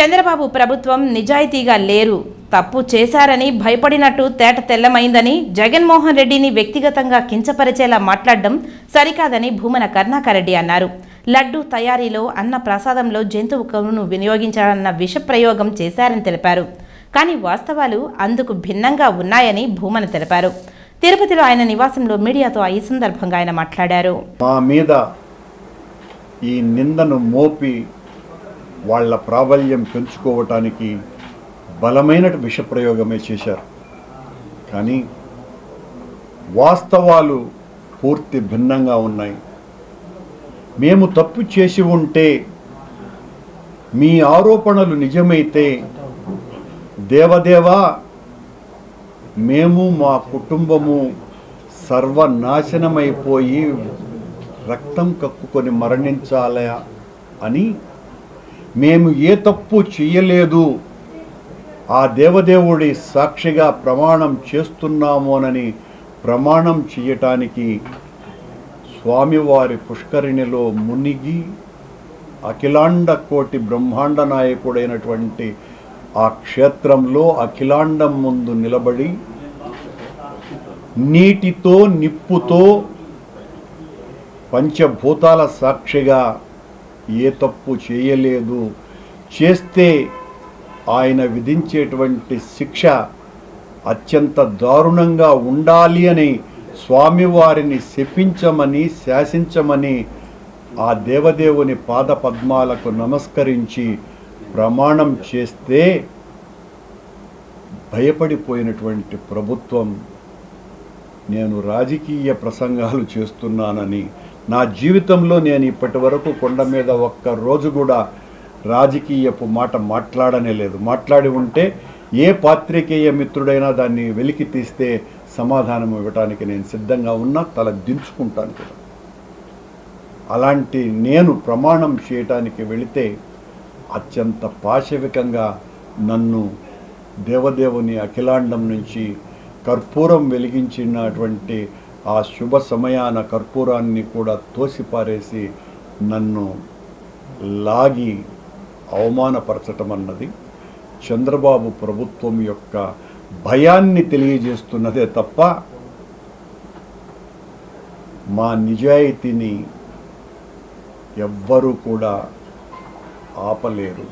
చంద్రబాబు ప్రభుత్వం నిజాయితీగా లేరు. తప్పు చేశారని భయపడినట్టు తేట తెల్లమైందని జగన్మోహన్ రెడ్డిని వ్యక్తిగతంగా కించపరిచేలా మాట్లాడడం సరికాదని భూమన కరుణాకరెడ్డి అన్నారు. లడ్డూ తయారీలో అన్న ప్రసాదంలో జంతువు కొవ్వును వినియోగించాలన్న విషప్రయోగం చేశారని తెలిపారు. కానీ వాస్తవాలు అందుకు భిన్నంగా ఉన్నాయని భూమన తెలిపారు. తిరుపతిలో ఆయన నివాసంలో మీడియాతో ఈ సందర్భంగా ఆయన మాట్లాడారు. మా మీద ఈ నిందను మోపి వాళ్ళ ప్రాబల్యం పెంచుకోవటానికి బలమైన విషప్రయోగమే చేశారు. కానీ వాస్తవాలు పూర్తి భిన్నంగా ఉన్నాయి. మేము తప్పు చేసి ఉంటే మీ ఆరోపణలు నిజమైతే దేవదేవా మేము మా కుటుంబము సర్వనాశనమైపోయి రక్తం కక్కుకొని మరణించాలా అని మేము ఏ తప్పు చేయలేదు ఆ దేవదేవుడి సాక్షిగా ప్రమాణం చేస్తున్నామోనని ప్రమాణం చేయటానికి స్వామివారి పుష్కరిణిలో మునిగి అఖిలాండ కోటి బ్రహ్మాండ నాయకుడైనటువంటి ఆ క్షేత్రంలో అఖిలాండం ముందు నిలబడి నీటితో నిప్పుతో పంచభూతాల సాక్షిగా ఏ తప్పు చేయలేదు. చేస్తే ఆయన విధించేటువంటి శిక్ష అత్యంత దారుణంగా ఉండాలి అని స్వామివారిని శపించమని శాసించమని ఆ దేవదేవుని పాద పద్మాలకు నమస్కరించి ప్రమాణం చేస్తే భయపడిపోయినటువంటి ప్రభుత్వం నేను రాజకీయ ప్రసంగాలు చేస్తున్నానని నా జీవితంలో నేను ఇప్పటి వరకు కొండ మీద ఒక్క రోజు కూడా రాజకీయపు మాట మాట్లాడనే లేదు. మాట్లాడి ఉంటే ఏ పాత్రికేయ మిత్రుడైనా దాన్ని వెలికి తీస్తే సమాధానం ఇవ్వటానికి నేను సిద్ధంగా ఉన్నా తల దించుకుంటాను కూడా. అలాంటి నేను ప్రమాణం చేయటానికి వెళితే అత్యంత పాశవికంగా నన్ను దేవదేవుని అఖిలాండం నుంచి కర్పూరం వెలిగించినటువంటి ఆ శుభ సమయాన కర్పూరాన్ని కూడా తోసిపారేసి నన్ను లాగి అవమానపరచటం అన్నది చంద్రబాబు ప్రభుత్వం యొక్క భయాన్ని తెలియజేస్తున్నదే తప్ప మా నిజాయితీని ఎవ్వరూ కూడా ఆపలేరు.